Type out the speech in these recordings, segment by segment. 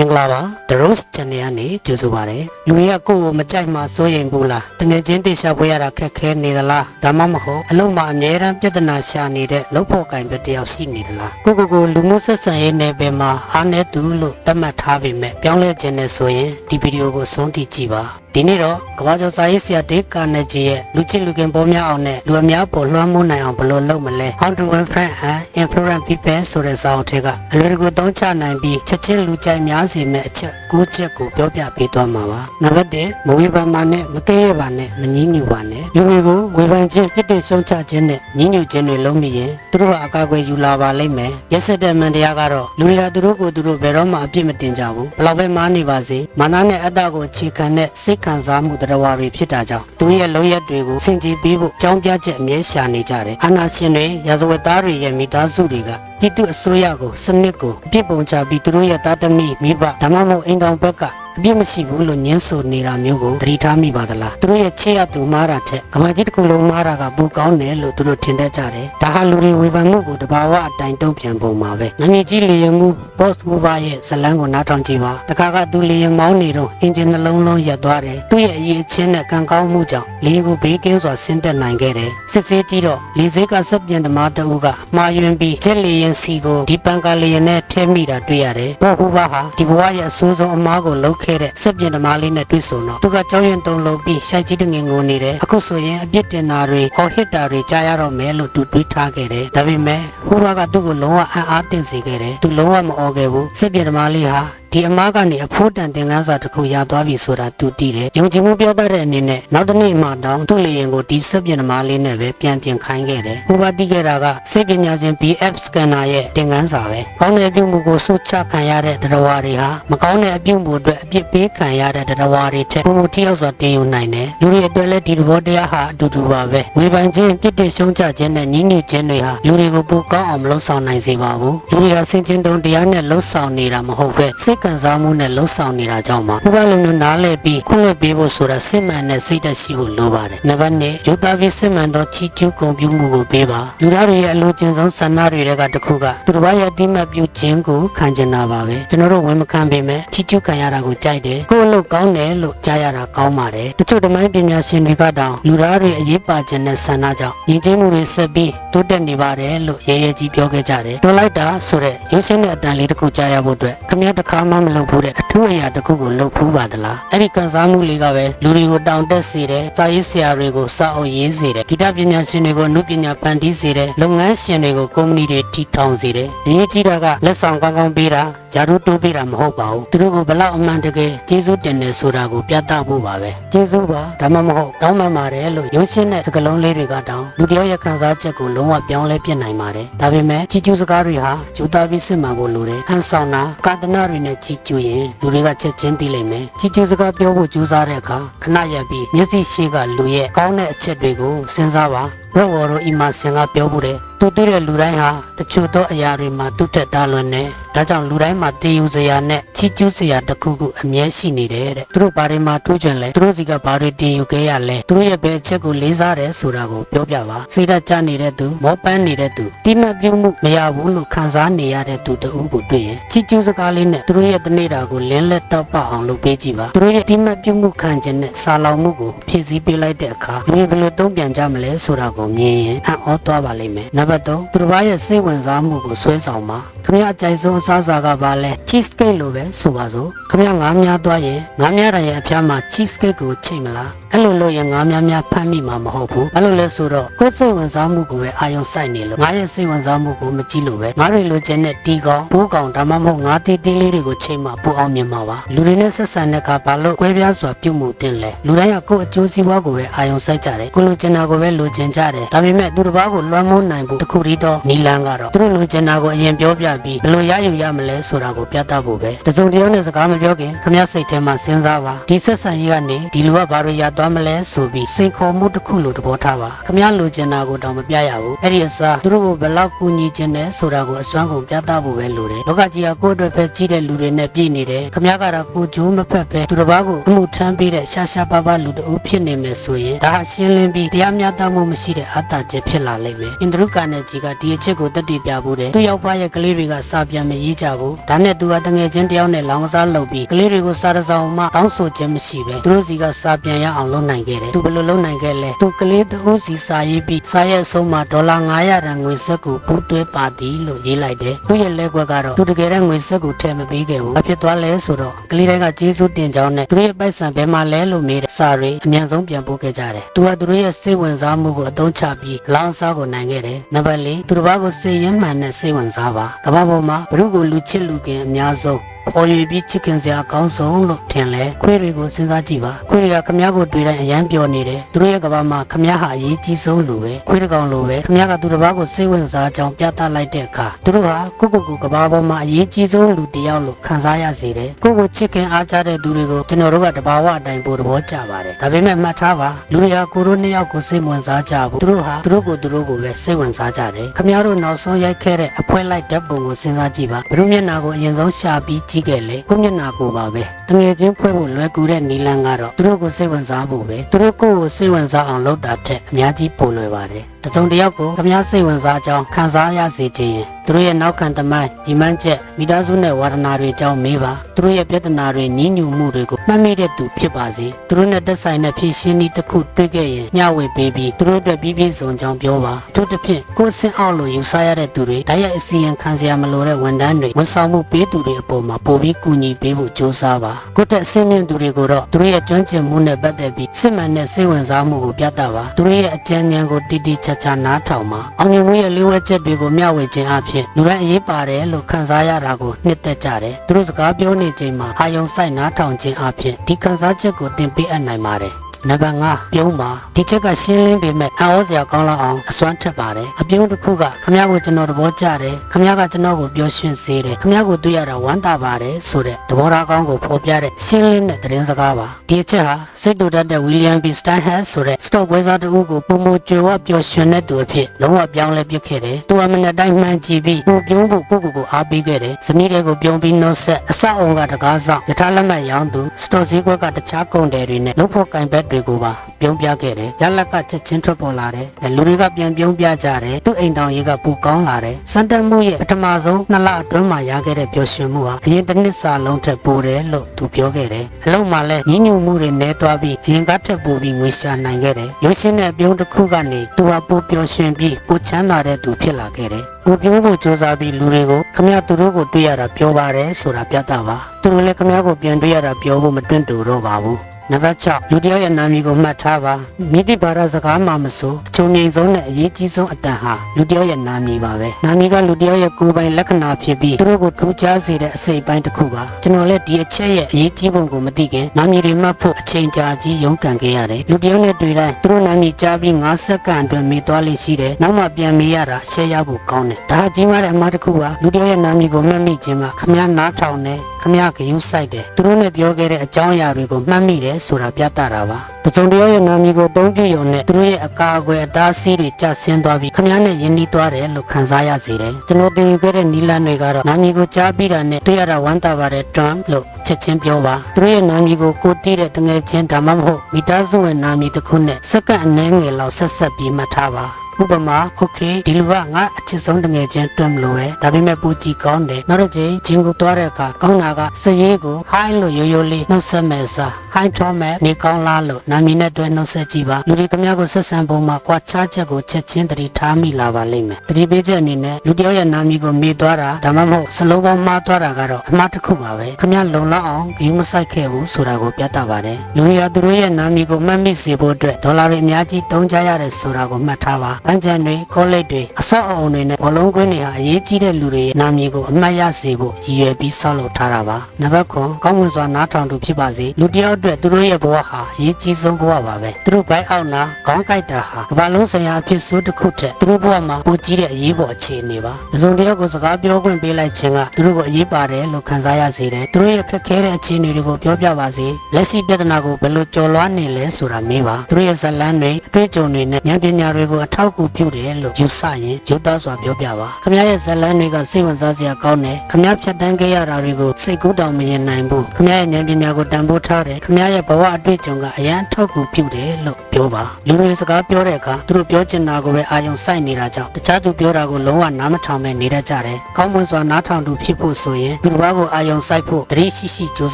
မင်္ဂလာပါ The Rose Channel ကနေကြိုဆိုပါရစေလူတွေကကိုယ့်ကိုမကြိုက်မှစိုးရိမ်ဘူးလားတငယ်ချင်းတိရှာဖွေရတာခက်ခဲနေသလားဒါမှမဟုတ်အလုံးမအမြဲတမ်းပြဿနာရှာနေတဲ့လုပ်ဖို့ကင်ပဲတယောက်ရှိနေသလားကိုကိုကိုလူမှုဆက်ဆံရေးနယ်ပယ်မှာအားနည်းသူလို့သတ်မှတ်ထားပေမဲ့ပြောင်းလဲခြင်းနဲ့ဆိုရင်ဒီဗီဒီယိုကိုဆုံးထိကြည့်ပါဒီနေ့တော့ကမ္ဘာကျော်စာရေးဆရာဒေးကာနဂျီရဲ့လူချင်းလူခင်ပေါ်များအောင်နဲ့လူအများပေါ်လွှမ်းမိုးနိုင်အောင်ဘယ်လိုလုပ်မလဲ How to win friend and influence people ဆိုတဲ့စာအုပ်ထဲကအလွယ်တကူသုံးချနိုင်ပြီးချက်ချင်းလူကြိုက်များစေမယ့်အချက်၉ချက်ကိုပြောပြပေးသွားမှာပါနံပါတ်1မဝေဖန်ပါနဲ့မကဲရပါနဲ့မငြင်းညူပါနဲ့လူတွေကိုဝေဖန်ခြင်းဖြစ်တဲ့ရှုံးချခြင်းနဲ့ငြင်းညူခြင်းတွေလုံးမိရင်သူတို့ကအကာအကွယ်ယူလာပါလိမ့်မယ်ရက်စက်တဲ့မန်တရားကတော့လူတွေကသူတို့ကိုယ်သူတို့ဘယ်တော့မှအပြစ်မတင်ကြဘူးဘယ်လောက်ပဲမားနေပါစေမာနနဲ့အတ္တကိုအခြေခံတဲ့စိတ်ခံစားမှုတရားဝါတွေဖြစ်တာကြောင့်သူတို့ရဲ့လုံရက်တွေကိုစင်ကြည်ပေးဖို့ကြောင်းပြချက်အမြဲရှာနေကြတယ်အာနာရှင်တွေရာဇဝတ်သားတွေရဲ့မိသားစုတွေက ပြည်သူအစိုးရကိုစနစ်ကိုအပြစ်ပုံချပြီးသူတို့ရဲ့တာသမီမိဘဒါမှမဟုတ်အိမ်တော်ဘက်ကအပြစ်မရှိဘူးလို့ညှင်းဆိုနေတာမျိုးကိုသတိထားမိပါသလားသူတို့ရဲ့ချစ်ရသူမားတာထက်ကမ္ဘာကြီးတစ်ခုလုံးမားတာကပိုကောင်းတယ်လို့သူတို့ထင်တတ်ကြတယ်ဒါဟာလူတွေဝေဖန်မှုကိုတဘာဝအတိုင်းတုံ့ပြန်ပုံပါပဲငမြကြီးလေရင်မှု boss mover ရဲ့ဇလန်းကိုနားထောင်ကြည့်ပါတခါကသူလေရင်မောင်းနေတော့အင်ဂျင်နှလုံးလုံးရပ်သွားတယ်သူ့ရဲ့အရေးအချင်းနဲ့ကံကောင်းမှုကြောင့်လေကိုဘေးကင်းစွာဆင်းသက်နိုင်ခဲ့တယ်စစ်ဆေးကြည့်တော့လေစိတ်ကစက်ပြန်သမားတအုပ်ကမှားယွင်းပြီးချက်လေရင်စီကိုဒီပန်ကလေရင်နဲ့ထဲမိတာတွေ့ရတယ် boss mover ဟာဒီဘဝရဲ့အဆိုးဆုံးအမားကိုလုပ်ခဲ့တဲ့စက်ပြန်သမားလေးနဲ့တွေ့ဆုံတော့သူကကြောင်းရင်တုံလုံးပြီးရှိုက်ကြီးတငင်ငိုနေတယ်အခုဆိုရင်အပြစ်တင်တာတွေဟော်ဟစ်တာတွေကြားရတော့မယ်လို့သူတွေးထားခဲ့တယ်ဒါပေမဲ့ဟူဘာကသူ့ကိုလုံးဝအံ့အားသင့်စေခဲ့တယ်သူလုံးဝမအော်ခဲ့ဘူးစက်ပြန်သမားလေးဟာ ဒီအမားကနေအဖို့တန်တင်ကန်းစာတစ်ခုရသွားပြီဆိုတာသူသိတယ်။ယုံကြည်မှုပြောတတ်တဲ့အနေနဲ့နောက်တစ်နေ့မှတောင်သူ့လေရင်ကိုဒီစက်ပြင်သမားလေးနဲ့ပဲပြန်ပြင်ခိုင်းခဲ့တယ်။ဟိုကတိခဲ့တာကစိတ်ပညာရှင် BF scanner ရဲ့တင်ကန်းစာပဲ။ကောင်းတဲ့အပြုမှုကိုစုချခံရတဲ့တရားဝါတွေဟာမကောင်းတဲ့အပြုမှုအတွက်အပြစ်ပေးခံရတဲ့တရားဝါတွေထက်ပုံမှုထိရောက်စွာတင်ယူနိုင်တယ်။လူတွေအတွက်လည်းဒီသဘောတရားဟာအတူတူပါပဲ။ဝေဖန်ခြင်းပြစ်တင်ရှုံးချခြင်းနဲ့ညှင်းညူခြင်းတွေဟာလူတွေကိုပိုကောင်းအောင်မလုပ်ဆောင်နိုင်စေပါဘူး။လူတွေဟာဆင်ခြင်တုံတရားနဲ့လှုပ်ဆောင်နေတာမဟုတ်ပဲစိတ်ခံစားမှုနဲ့လှုပ်ဆောင်နေတာကြောင့်ပါ။ဘုရားလုံးမျိုးနားလည်ပြီးခွင့်လွှတ်ပေးဖို့ဆိုတာစစ်မှန်တဲ့စိတ်ဓာတ်ရှိဖို့လိုပါတယ်။နံပါတ်1ရုပ်သားပြီးစစ်မှန်သောချီးကျူးဂုဏ်ပြုမှုကိုပေးပါ။လူသားတွေရဲ့အလိုချင်ဆုံးဆန္ဒတွေတွေကတစ်ခုကသူတစ်ပါးရဲ့အတိမတ်ပြုခြင်းကိုခံကျင်တာပါပဲ။ကျွန်တော်တို့ဝန်မခံပေမဲ့ချီးကျူးခံရတာကိုကြိုက်တယ်။ကိုယ့်အလုပ်ကောင်းတယ်လို့ကြားရတာကောင်းပါတယ်။တချို့ဓမ္မပညာရှင်တွေကတောင်လူသားတွေအရေးပါခြင်းနဲ့ဆန္ဒကြောင့်ညီချင်းမှုတွေဆက်ပြီးတိုးတက်နေပါတယ်လို့ရဲရဲကြီးပြောခဲ့ကြတယ်။တော်လိုက်တာဆိုတဲ့ရုပ်ရှင်တဲ့အတန်လေးတစ်ခုကြားရဖို့အတွက်ခမည်းတစ်ခါမှမလုပ်ဘူးတဲ့အထူးအရာတစ်ခုကိုလုပ်ဖူးပါသလား။အဲ့ဒီကန်စားမှုလေးကပဲလူတွေကိုတောင်တက်စေတယ်။စာရေးဆရာတွေကိုစာအုပ်ရေးစေတယ်။ဂီတပညာရှင်တွေကိုအနုပညာဖန်တီးစေတယ်။လုပ်ငန်းရှင်တွေကိုကုမ္ပဏီတွေတည်ထောင်စေတယ်။အရေးကြီးတာကလက်ဆောင်ကောင်းကောင်းပေးတာယာရုတိုးပေးတာမဟုတ်ပါဘူးသူတို့ကဘလောက်အမှန်တကယ်ကျေးဇူးတင်တယ်ဆိုတာကိုပြသဖို့ပါပဲကျေးဇူးပါဒါမှမဟုတ်တောင်းပန်ပါတယ်လို့ရုံးရှင်းတဲ့စကားလုံးလေးတွေကတောင်းလူတယောက်ရဲ့ခံစားချက်ကိုလုံးဝပြောင်းလဲပြစ်နိုင်ပါတယ်ဒါပေမဲ့ချီကျူးစကားတွေဟာယူသားပြီးစစ်မှန်ဖို့လိုတယ်ဟန်ဆောင်တာကာတနာတွေနဲ့ချီကျူးရင်လူတွေကချက်ချင်းသိလိမ့်မယ်ချီကျူးစကားပြောဖို့ကြိုးစားတဲ့အခါခဏရပ်ပြီးမျက်စိရှိကလူရဲ့ကောင်းတဲ့အချက်တွေကိုစဉ်းစားပါရောဝရောအီမာဆင်ကပြောဖို့တယ် သူသိတဲ့လူတိုင်းဟာတချို့သောအရာတွေမှာသူ့ထက်တားလွန်နေဒါကြောင့်လူတိုင်းမှာတည်ယူစရာနဲ့ချီးကျူးစရာတစ်ခုခုအမြဲရှိနေတယ်တဲ့သူတို့ဘာတွေမှာထူးချွန်လဲသူတို့စီကဘာတွေတည်ယူခဲ့ရလဲသူတို့ရဲ့ဘယ်အချက်ကိုလေးစားတယ်ဆိုတာကိုပြောပြပါစိတ်ဓာတ်ကျနေတဲ့သူမောပန်းနေတဲ့သူတိမတ်ပြုံးမှုမရဘူးလို့ခံစားနေရတဲ့သူတဦးကိုတွေ့ရင်ချီးကျူးစကားလေးနဲ့သူတို့ရဲ့တနေ့တာကိုလင်းလက်တော့ပအောင်လုပ်ပေးကြည့်ပါသူတို့ရဲ့တိမတ်ပြုံးမှုခံခြင်းနဲ့စာလောင်မှုကိုဖြည့်ဆည်းပေးလိုက်တဲ့အခါလူတွေဘယ်လိုတုံ့ပြန်ကြမလဲဆိုတာကိုမြင်ရင်အံ့ဩသွားပါလိမ့်မယ်နံပါတ်3သူတစ်ပါးရဲ့စိတ်ဝင်စားမှုကိုဆွဲဆောင်ပါခင်ဗျားအကြိုက်ဆုံးအစားအစာကဘာလဲ cheese cake လို့ပဲဆိုပါစို့ခင်ဗျားငါးများသွားရင်ငါးများရရဲ့အဖျားမှာ cheese cake ကိုချိန်မလားအဲ့လိုလို့ရင်ငါးများများဖမ်းမိမှာမဟုတ်ဘူးအဲ့လိုလဲဆိုတော့ကိုယ်စိတ်ဝင်စားမှုကိုပဲအာရုံစိုက်နေလို့ငါရဲ့စိတ်ဝင်စားမှုကိုမကြည့်လို့ပဲငါတွေလိုချင်တဲ့တီကောင်ဘိုးကောင်ဒါမှမဟုတ်ငါတီတီလေးတွေကိုချိန်မှပူအောင်မြင်မှာပါလူတွေနဲ့ဆက်ဆံတဲ့အခါဘာလို့ကွဲပြားစွာပြုတ်မှုတင်လဲလူတိုင်းကကိုယ့်အကျိုးစီးပွားကိုပဲအာရုံစိုက်ကြတယ်ကိုလိုချင်တာကိုပဲလိုချင်ကြတယ်ဒါပေမဲ့သူတစ်ပါးကိုလွှမ်းမိုးနိုင်ဖို့တခုတည်းသောနီလန်းကတော့သူတို့လိုချင်တာကိုအရင်ပြောပြပြီးဘယ်လိုရယူရမလဲဆိုတာကိုပြသဖို့ပဲတစုံတယောက်နဲ့စကားမပြောခင်ခမရစိတ်ထဲမှာစဉ်းစားပါဒီဆက်ဆံရေးကနေဒီလူကဘာလို့ရသွားမလဲဆိုပြီးစိန်ခေါ်မှုတစ်ခုလိုသဘောထားပါခမရလိုချင်တာကိုတောင်မပြရဘူးအဲ့ဒီအစားသူတို့ကိုဘယ်လောက်ကူညီချင်တယ်ဆိုတာကိုအစွမ်းကုန်ပြသဖို့ပဲလိုတယ်လောကကြီးကကိုယ့်အတွက်ပဲကြီးတဲ့လူတွေနဲ့ပြည့်နေတယ်ခမရကတော့ကိုဂျိုးမဖက်ပဲသူတစ်ပါးကိုအမှုထမ်းပေးတဲ့ရှာရှာပါပါလူတဦးဖြစ်နေမယ်ဆိုရင်ဒါဟာရှင်းလင်းပြီးတရားမျှတမှုမရှိတဲ့အတ္တကျဖြစ်လာလိမ့်မယ်အင်ဒရုကာနဲ့ကြီးကဒီအချက်ကိုတက်တည်ပြဖို့တဲ့သူ့ရောက်ဖရဲ့ကလေးတွေကစာပြန်မရေးကြဘူးဒါနဲ့သူကတငယ်ချင်းတယောက်နဲ့လောင်ကစားလုပ်ပြီးကလေးတွေကိုစာတစ်စောင်မှတောင်းဆိုခြင်းမရှိပဲသူတို့စီကစာပြန်ရအောင်လုပ်နိုင်ခဲ့တယ်သူဘယ်လိုလုပ်နိုင်ခဲ့လဲသူကလေးတဦးစီစာရေးပြီးစာရဲ့အဆုံးမှာဒေါ်လာ900တန်ငွေစက်ကိုပူးတွဲပါသည်လို့ရေးလိုက်တယ်သူ့ရဲ့လက်ကွက်ကတော့သူတကယ်တဲ့ငွေစက်ကိုထည့်မပေးခဲ့ဘူးအဖြစ်သွားလဲဆိုတော့ကလေးတွေကကျေးဇူးတင်ကြောင်းနဲ့သူတို့ရဲ့ပိုက်ဆံဘယ်မှာလဲလို့မေးတဲ့စာတွေအမြန်ဆုံးပြန်ပို့ခဲ့ကြတယ်သူကသူတို့ရဲ့စိတ်ဝင်စားမှုကိုအသုံးချပြီးလောင်စားကိုနိုင်ခဲ့တယ်နံပါတ်၄သူတစ်ပါးကိုစိတ်ရင်းမှန်နဲ့စိတ်ဝင်စားပါကမ္ဘာပေါ်မှာဘ ᱹ ကိုလူချစ်လူခင်အများဆုံး အော်ရီပြီးချစ်ခင်စရာအကောင်းဆုံးလို့ထင်လဲခွေးတွေကိုစဉ်းစားကြည့်ပါခွေးတွေကခမည်းကိုတွေ့တိုင်းအယမ်းပျော်နေတယ်သူတို့ရဲ့ကဘာမှာခမည်းဟာအရေးကြီးဆုံးလူပဲခွေးတကောင်လိုပဲခမည်းကသူတစ်ပါးကိုစိတ်ဝင်စားကြောင်ပြသလိုက်တဲ့အခါသူတို့ဟာကိုကိုကိုကဘာပေါ်မှာအရေးကြီးဆုံးလူတစ်ယောက်လို့ခံစားရစေတယ်ကိုကိုချစ်ခင်အားကြတဲ့သူတွေကိုကျွန်တော်တို့ကတဘာဝအတိုင်းပို့သဘောကျပါတယ်ဒါပေမဲ့မှတ်ထားပါလူတွေကကိုရိုနှစ်ယောက်ကိုစိတ်ဝင်စားကြဘူးသူတို့ဟာသူတို့ကိုသူတို့ကိုပဲစိတ်ဝင်စားကြတယ်ခမည်းတို့နောက်ဆုံးရိုက်ခဲ့တဲ့အဖွဲလိုက်ဓာတ်ပုံကိုစဉ်းစားကြည့်ပါဘယ်လိုမျက်နာကိုအရင်ဆုံးရှာပြီးကြည့်ခဲ့လဲကိုယ့်မျက်နှာကိုပါပဲတငယ်ချင်းဖွဲ့ဖို့လွယ်ကူတဲ့နီလန်းကတော့သူတို့ကိုစိတ်ဝင်စားဖို့ပဲသူတို့ကိုယ်ကိုစိတ်ဝင်စားအောင်လုပ်တာထက်အများကြီးပိုလွယ်ပါတယ်တစုံတစ်ယောက်ကိုခမ ्या စိတ်ဝင်စားကြောင်းခံစားရစေခြင်းရင် သူတို့ရဲ့နောက်ခံတမိုင်းဒီမှန်းချက်မိသားစုနဲ့ဝါဒနာတွေအကြောင်းမေးပါသူတို့ရဲ့ပြဿနာတွေညှဉ်းညူမှုတွေကိုမှတ်မိတဲ့သူဖြစ်ပါစေသူတို့နဲ့တက်ဆိုင်တဲ့ဖြည့်ရှင်းနည်းတစ်ခုတွေ့ခဲ့ရင်မျှဝေပေးပြီးသူတို့အတွက်ပြည့်ပြည့်စုံကြောင်းပြောပါအထူးသဖြင့်ကိုယ်စင်အောက်လို့ယူဆရတဲ့သူတွေဓာတ်ရိုက်အစီရင်ခံစရာမလိုတဲ့ဝန်ထမ်းတွေဝန်ဆောင်မှုပေးသူတွေအပေါ်မှာပိုပြီးကူညီပေးဖို့ကြိုးစားပါကိုယ့်တက်အဆင့်မြင့်သူတွေကိုတော့သူတို့ရဲ့ကျွမ်းကျင်မှုနဲ့ပတ်သက်ပြီးစစ်မှန်တဲ့စိတ်ဝင်စားမှုကိုပြသပါသူတို့ရဲ့အကြံဉာဏ်ကိုတည်တည်ချာချာနားထောင်ပါအောင်မြင်မှုရဲ့လေးဝဲချက်တွေကိုမျှဝေခြင်းအပြင်လူတိုင်းအရေးပါတယ်လို့ခံစားရတာကိုနှစ်သက်ကြတယ်သူတို့စကားပြောနေချိန်မှာအာယုံစိုက်နားထောင်ခြင်းအပြင်ဒီခံစားချက်ကိုသင်ပေးအပ်နိုင်ပါတယ် နံပါတ်5ပြုံးပါဒီချက်ကရှင်းလင်းပေမဲ့အံ့ဩစရာကောင်းလောက်အောင်အစွမ်းထက်ပါတယ်အပြုံးတစ်ခုကခမရကိုကျွန်တော်သဘောကျတယ်ခမရကကျွန်တော်ကိုပြောရှင်စေတယ်ခမရကိုတွေ့ရတာဝမ်းသာပါတယ်ဆိုတဲ့သဘောထားကောင်းကိုဖော်ပြတဲ့ရှင်းလင်းတဲ့သတင်းစကားပါဒီချက်ဟာစိတ်တူတတ်တဲ့ William B. Steinhardt ဆိုတဲ့ stock ဝယ်စားတဦးကိုပုံမကျွယ်ဝပျော်ရွှင်တဲ့သူအဖြစ်လုံးဝပြောင်းလဲပစ်ခဲ့တယ်သူအမနဲ့တိုင်းမှန်ကြည့်ပြီးပုံပြုံးဖို့ကိုကိုကိုအားပေးခဲ့တယ်ဇနီးတွေကိုပြုံးပြီးနှုတ်ဆက်အဆောက်အုံကတကားဆောင်ယထာလက်မှတ်ရောင်းသူ stock ဈေးကွက်ကတခြားကုန်တယ်တွေနဲ့လုပ်ဖို့ကင်ဘက်တွေကိုပါပြုံးပြခဲ့တယ်ရလက်ကချက်ချင်းထွက်ပေါ်လာတယ်လူတွေကပြန်ပြုံးပြကြတယ်သူ့အိမ်တောင်ရေးကပူကောင်းလာတယ်စံတက်မှုရဲ့ပထမဆုံးနှစ်လအတွင်းမှာရခဲ့တဲ့ပျော်ရွှင်မှုဟာအရင်တစ်နှစ်စာလုံးထက်ပိုတယ်လို့သူပြောခဲ့တယ်အလုံးမှာလည်းညှဉ်းညူမှုတွေနဲသွားပြီးအရင်ကထက်ပိုပြီးငွေရှာနိုင်ခဲ့တယ်ရုပ်ရှင်တဲ့ပြုံးတစ်ခုကနေသူဟာပိုပျော်ရွှင်ပြီးပိုချမ်းသာတဲ့သူဖြစ်လာခဲ့တယ်ကိုပြုံးဖို့စ조사ပြီးလူတွေကိုခမရသူတို့ကိုတွေ့ရတာပြောပါတယ်ဆိုတာပြသပါသူတို့လည်းခမရကိုပြန်တွေ့ရတာပြောဖို့မတွန့်တူတော့ပါဘူး နံပါတ်6လူတယောက်ရဲ့နာမည်ကိုမှတ်ထားပါမိတိဘာသာစကားမှမဆိုအချုံငိမ်ဆုံးနဲ့အရေးကြီးဆုံးအတန်ဟာလူတယောက်ရဲ့နာမည်ပါပဲနာမည်ကလူတယောက်ရဲ့ကိုယ်ပိုင်လက္ခဏာဖြစ်ပြီးသူတို့ကိုထူးခြားစေတဲ့အစိတ်ပိုင်းတစ်ခုပါကျွန်တော်လည်းဒီအချက်ရဲ့အရေးကြီးပုံကိုမသိခင်နာမည်တွေမှတ်ဖို့အချိန်ကြာကြီးရုန်းကန်ခဲ့ရတယ်လူတယောက်နဲ့တွေ့တိုင်းသူတို့နာမည်ကြားပြီး9စက္ကန့်အတွင်းမေးသွားလိမ့်ရှိတယ်နောက်မှပြန်မေးရတာအချက်ရဖို့ကောင်းတယ်ဒါအကြီးမားတဲ့အမှားတစ်ခုပါလူတယောက်ရဲ့နာမည်ကိုမှတ်မိခြင်းကခမည်းနားထောင်နေခမရကယူဆိုင်တယ်သူတို့နဲ့ပြောခဲ့တဲ့အကြောင်းအရာတွေကိုမှတ်မိတယ်ဆိုတာပြသတာပါပစုံတယောက်ရဲ့နာမည်ကိုအသုံးပြုရုံနဲ့သူတို့ရဲ့အကာအကွယ်အသားစီးတွေကျဆင်းသွားပြီးခမရနဲ့ယဉ်နီးသွားတယ်လို့ခံစားရစေတယ်ကျွန်တော်သင်ယူခဲ့တဲ့နီလန်းတွေကတော့နာမည်ကိုကြားပြီးတာနဲ့တွေ့ရတာဝမ်းသာပါတယ်တွမ်လို့ချက်ချင်းပြောပါသူတို့ရဲ့နာမည်ကိုကိုသိတဲ့တငယ်ချင်းဒါမှမဟုတ်မိသားစုဝင်နာမည်တစ်ခုနဲ့စက္ကန့်အနည်းငယ်လောက်ဆက်ဆက်ပြီးမှတ်ထားပါ ဥပမာโอเคဒီလူကငါအချစ်ဆုံးတငယ်ချင်းတွန်းမလို့ပဲဒါပေမဲ့ပူကြည့်ကောင်းတယ်နောက်တစ်ချိန်ဂျင်းကိုသွားတဲ့အခါကောင်းတာကစရေးကိုဟိုင်းလို့ရိုးရိုးလေးနှုတ်ဆက်မယ်စားဟိုင်းထောမယ်နေကောင်းလားလို့နာမည်နဲ့တွဲနှုတ်ဆက်ကြည့်ပါလူတွေကများကိုဆက်ဆံပုံမှာကွာခြားချက်ကိုချက်ချင်းတတိထားမိလာပါလိမ့်မယ်တတိပေးချက်အနေနဲ့လူတယောက်ရဲ့နာမည်ကိုမေ့သွားတာဒါမှမဟုတ်စလုံးပေါင်းမှားသွားတာကတော့အမှားတစ်ခုပါပဲခမလုံလောက်အောင်ဂယူးမဆိုင်ခဲ့ဘူးဆိုတာကိုပြသပါတယ်လူတွေကသူတို့ရဲ့နာမည်ကိုမှတ်မိစေဖို့အတွက်ဒေါ်လာတွေအများကြီးသုံးကြရတယ်ဆိုတာကိုမှတ်ထားပါ အန်ဂျန်တွေကောလိပ်တွေအဆောက်အအုံတွေနဲ့ဘောလုံးကွင်းတွေဟာအရေးကြီးတဲ့လူတွေရဲ့နာမည်ကိုအမှတ်ရစေဖို့ရည်ရွယ်ပြီးဆောက်လုပ်ထားတာပါနံပါတ်9ကောင်းမွန်စွာနားထောင်သူဖြစ်ပါစေလူတယောက်အတွက်သူတို့ရဲ့ဘဝဟာအရေးကြီးဆုံးဘဝပါပဲသူတို့ဘိုက်အောက်နာခေါင်းကိုက်တာဟာကမ္ဘာလုံးဆိုင်ရာအဖြစ်ဆိုးတစ်ခုထက်သူတို့ဘဝမှာပိုကြီးတဲ့အရေးပေါ်အခြေအနေပါတစုံတစ်ယောက်ကိုစကားပြောခွင့်ပေးလိုက်ခြင်းကသူတို့ကိုအရေးပါတယ်လို့ခံစားရစေတယ်သူတို့ရဲ့ခက်ခဲတဲ့အခြေအနေတွေကိုပြောပြပါစေလက်ရှိပြဿနာကိုဘယ်လိုကျော်လွှားနေလဲဆိုတာမေးပါသူတို့ရဲ့ဇလန်းတွေအတွေ့အကြုံတွေနဲ့ဉာဏ်ပညာတွေကိုအထောက်အကူကူပြုတယ်လို့ယူဆရင်ယူသားစွာပြောပြပါခမရဲ့ဇလန်းတွေကစိတ်ဝင်စားစရာကောင်းတယ်ခမဖြတ်တန်းခဲ့ရတာတွေကိုစိတ်ကူးတောင်မရင်နိုင်ဘူးခမရဲ့ဉာဏ်ပညာကိုတန်ဖိုးထားတယ်ခမရဲ့ဘဝအတွေ့အကြုံကအရန်ထောက်ကူပြုတယ်လို့ပြောပါလူတွေစကားပြောတဲ့အခါသူတို့ပြောချင်တာကိုပဲအာယုံစိုက်နေတာကြောင့်တခြားသူပြောတာကိုလုံးဝနားမထောင်ပဲနေတတ်ကြတယ်ကောင်းမွန်စွာနားထောင်သူဖြစ်ဖို့ဆိုရင်သူတစ်ပါးကိုအာယုံစိုက်ဖို့တတိရှိရှိကြိုး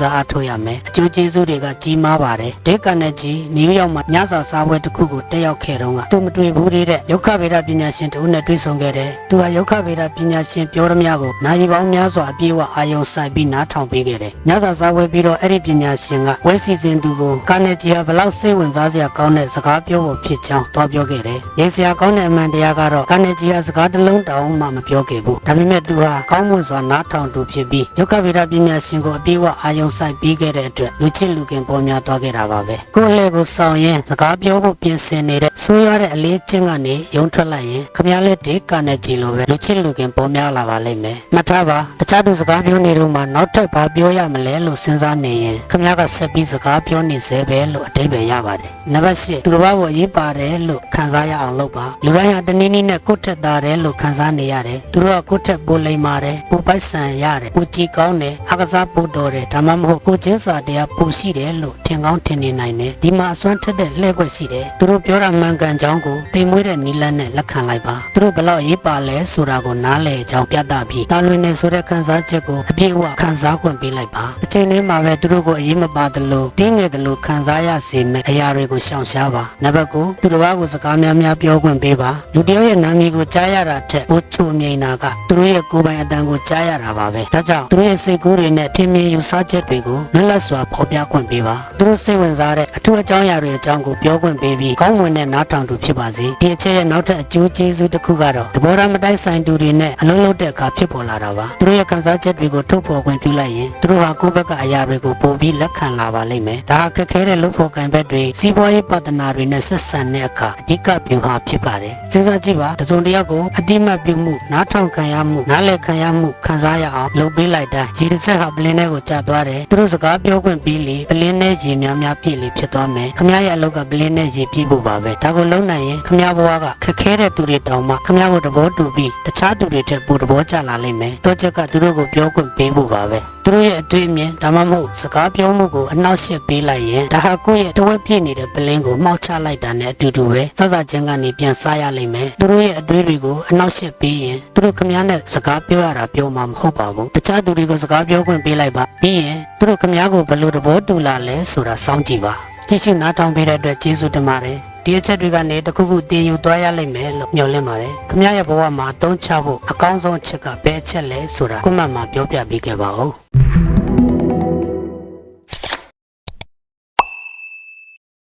စားအားထုတ်ရမယ်အကျိုးကျေးဇူးတွေကကြီးမားပါတယ်ဒေကနဲ့ကြီးနယူးယောက်မှာညစာစားပွဲတစ်ခုကိုတက်ရောက်ခဲ့တော့ကသူမတွေ့ဘူးသေးတဲ့ယုခဗေဒပညာရှင်တို့နဲ့တွေ့ဆုံခဲ့တယ်သူဟာယုခဗေဒပညာရှင်ပြောရမကိုနာရီပေါင်းများစွာအပြည့်အဝအာယုံစိုက်ပြီးနားထောင်ပေးခဲ့တယ်ညစာစားပွဲပြီးတော့အဲ့ဒီပညာရှင်ကဝဲစီစဉ်သူကိုကာနေဂျီဟာဘလောက်စိတ်ဝင်စားစရာကောင်းတဲ့စကားပြောဖို့ဖြစ်ကြောင်းသွားပြောခဲ့တယ်ရေစရာကောင်းတဲ့အမှန်တရားကတော့ကာနေဂျီဟာစကားတစ်လုံးတောင်မှမပြောခဲ့ဘူးဒါပေမဲ့သူဟာကောင်းမွန်စွာနားထောင်သူဖြစ်ပြီးယုခဗေဒပညာရှင်ကိုအပြည့်အဝအာယုံစိုက်ပြီးခဲ့တဲ့အတွက်လူချစ်လူခင်ပေါ်များသွားခဲ့တာပါပဲကိုယ့်လက်ကိုဆောင်ရင်စကားပြောဖို့ပြင်ဆင်နေတဲ့ဆိုးရတဲ့အလေးချင်းကနေယုံထွက်လိုက်ရင်ခမည်းလက်ဒီကာနေဂျီလိုပဲလူချစ်လူခင်ပေါ်များလာပါလိမ့်မယ်မှတ်ထားပါတခြားသူစကားပြောနေတော့မှနောက်ထပ်ဘာပြောရမလဲလို့စဉ်းစားနေရင်ခမည်းကဆက်ပြီးစကားပြောနေစေပဲလို့အတိတ်ပဲရပါတယ်နံပါတ်၈သူတစ်ပါးကိုအရေးပါတယ်လို့ခံစားရအောင်လုပ်ပါလူတိုင်းဟာတနည်းနည်းနဲ့ကိုယ့်ထက်သားတယ်လို့ခံစားနေရတယ်သူတို့ကကိုယ့်ထက်ပိုလိမ္မာတယ်ပိုပိုက်ဆံရတယ်ပိုကြည်ကောင်းတယ်အကစားပိုတော်တယ်ဒါမှမဟုတ်ကိုချင်းစာတရားပိုရှိတယ်လို့ထင်ကောင်းထင်နေနိုင်တယ်ဒီမှာအစွမ်းထက်တဲ့လှည့်ကွက်ရှိတယ်သူတို့ပြောတာမှန်ကန်ကြောင်းကိုတိမ်မွေးတဲ့နီလန်းနဲ့လက်ခံလိုက်ပါသူတို့ဘလောက်ရေးပါလဲဆိုတာကိုနားလည်ကြောင်းပြသပြီးတာလွင်နေဆိုတဲ့ခံစားချက်ကိုအပြည့်အဝခံစားခွင့်ပေးလိုက်ပါအချိန်လေးမှာပဲသူတို့ကိုအရေးမပါသလိုတင်းငယ်သလိုခံစားရစေမယ့်အရာတွေကိုရှောင်ရှားပါနံပါတ်9သူတစ်ပါးကိုစကားများများပြောခွင့်ပေးပါလူတယောက်ရဲ့နာမည်ကိုကြားရတာထက်ပိုချိုမြိန်တာကသူတို့ရဲ့ကိုယ်ပိုင်အတန်ကိုကြားရတာပါပဲဒါကြောင့်သူတို့ရဲ့စိတ်ကူးတွေနဲ့ထင်မြင်ယူဆချက်တွေကိုလွတ်လပ်စွာဖော်ပြခွင့်ပေးပါသူတို့စိတ်ဝင်စားတဲ့အထူးအကြောင်းအရာတွေအကြောင်းကိုပြောခွင့်ပေးပြီးကောင်းမွန်တဲ့နားထောင်သူဖြစ်ပါစေဒီအချက်ရဲ့နောက်ထပ်အကျိုးကျေးဇူးတစ်ခုကတော့သဘောထားမတိုက်ဆိုင်သူတွေနဲ့အလုံးလုံးတဲ့အခါဖြစ်ပေါ်လာတာပါသူတို့ရဲ့ခံစားချက်တွေကိုထုတ်ဖော်ခွင့်ပြုလိုက်ရင်သူတို့ဟာကိုယ့်ဘက်ကအရာတွေကိုပို့ပြီးလက်ခံလာပါလိမ့်မယ်ဒါဟာခက်ခဲတဲ့လုပ်ဖို့ကံဘက်တွေစီးပွားရေးပါတနာတွေနဲ့ဆက်ဆံတဲ့အခါအဓိကဗျူဟာဖြစ်ပါတယ်စဉ်းစားကြည့်ပါတစုံတစ်ယောက်ကိုအတိမတ်ပြုမှုနားထောင်ခံရမှုနားလည်ခံရမှုခံစားရအောင်လုပ်ပေးလိုက်တိုင်းရေတစ်ဆက်ဟာပလင်းထဲကိုကျသွားတယ်သူတို့စကားပြောခွင့်ပြီးလေပလင်းထဲရေများများပြည့်လေဖြစ်သွားမယ်ခမရရဲ့အလုပ်ကပလင်းထဲရေပြည့်ဖို့ပါပဲဒါကိုလုံးနိုင်ရင်ခမရဘဝကခက်ခဲတဲ့သူတွေတောင်မှခမရကိုတဘောတူပြီးတခြားသူတွေထက်ပိုတဘောကျလာလိမ့်မယ်တော့ချက်ကသူတို့ကိုပြောခွင့်ပေးဖို့ပါပဲသူတို့ရဲ့အတွေ့အမြင်ဒါမှမဟုတ်စကားပြောမှုကိုအနောက်ရှက်ပေးလိုက်ရင်ဒါဟာကိုယ့်ရဲ့တဝက်ပြည့်နေတဲ့ပလင်းကိုမှောက်ချလိုက်တာနဲ့အတူတူပဲစစချင်းကနေပြန်စားရလိမ့်မယ်သူတို့ရဲ့အတွေ့တွေကိုအနောက်ရှက်ပေးရင်သူတို့ခမည်းနဲ့စကားပြောရတာပြောမှာမဟုတ်ပါဘူးတခြားသူတွေကိုစကားပြောခွင့်ပေးလိုက်ပါပြီးရင်သူတို့ခမည်းကိုဘယ်လိုတဘောတူလာလဲဆိုတာစောင့်ကြည့်ပါကြည့်ရှုနားထောင်ပေးတဲ့အတွက်ကျေးဇူးတင်ပါတယ် ဒီအချက်တွေကနေတခုခုတင်ယူသွားရလိမ့်မယ်လို့မျှော်လင့်ပါတယ်ခမည်းရဲ့ဘဝမှာအသုံးချဖို့အကောင်းဆုံးအချက်ကဘယ်အချက်လဲဆိုတာခုမှတ်မှာပြောပြပေးခဲ့ပါဦး